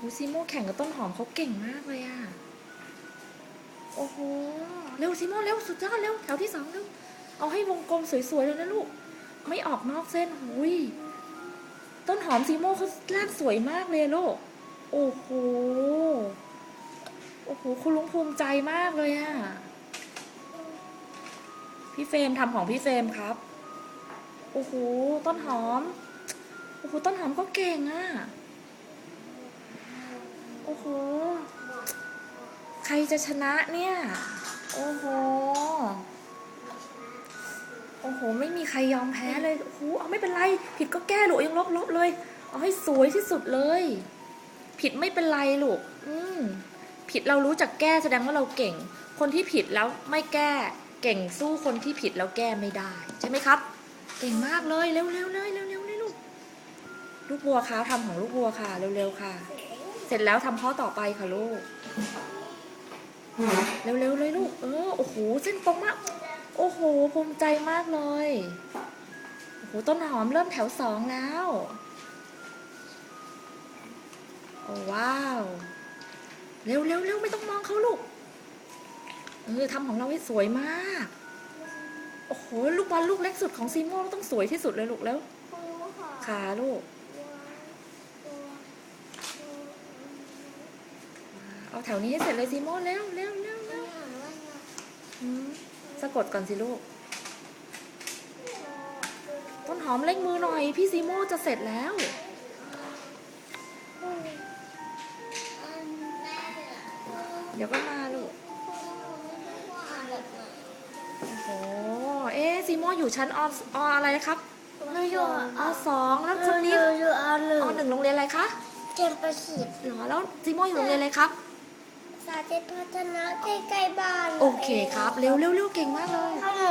ดูซิโมแข่งกับต้นหอมเขาเก่งมากเลยอะโอ้โห เร็วซิโมเร็วสุดยอดเร็วแถวที่สองเร็ว เอาให้วงกลมสวยๆเลยนะลูก ไม่ออกนอกเส้นหุยต้นหอมซีโมเขาลากสวยมากเลยลูก โอ้โห โอ้โห คุณลุงภูมิใจมากเลยอะพี่เฟรมทำของพี่เฟรมครับ โอ้โห ต้นหอม โอ้โห ต้นหอมก็เก่งอะ อ้โห ใครจะชนะเนี่ย โอ้โห โอ้โห ไม่มีใครยอมแพ้เลย โอ้โห เอาไม่เป็นไร ผิดก็แก้ลูกยังลบลบเลย เอาให้สวยที่สุดเลย ผิดไม่เป็นไรลูก อืม ผิดเรารู้จักแก้แสดงว่าเราเก่ง คนที่ผิดแล้วไม่แก้ เก่งสู้คนที่ผิดแล้วแก้ไม่ได้ ใช่ไหมครับ เก่งมากเลย เร็วๆเลยเร็วๆเลยลูก ลูกบัวคะทำของลูกบัวค่ะ เร็วๆค่ะ เสร็จแล้วทำข้อต่อไปค่ะลูก เร็วๆเลยลูก เออ โอ้โห เส้นตรงมาก โอ้โห ภูมิใจมากเลย โอ้โห ต้นหอมเริ่มแถวสองแล้วโอ้ว้าว เร็วเร็วเร็วไม่ต้องมองเขาลูก เออทำของเราให้สวยมาก โอ้โห ลูกบอลลูกเล็กสุดของซีโม่ต้องสวยที่สุดเลยลูกแล้ว ขาลูก เอาแถวนี้ให้เสร็จเลยซีโม่เร็วเร็วเร็วเร็วอืมสะกดก่อนสิลูก ต้นหอมเร่งมือหน่อย พี่ซีโม่จะเสร็จแล้ว เดี๋ยวก็มาลูก โอ้โห เอ๊ะซีโม่อยู่ชั้นอออะไรนะครับเราอยู่อสองแล้วคนนี้เราอยู่อันหนึ่งอหนึ่งโรงเรียนอะไรคะเกมประสิทธิ์หรอแล้วซีโม่อยู่โรงเรียนอะไรครับ สาธิตพัฒนาใกล้ๆบ้านโอเคครับ เร็วเร็วเร็วเก่งมากเลย ข้าวหมู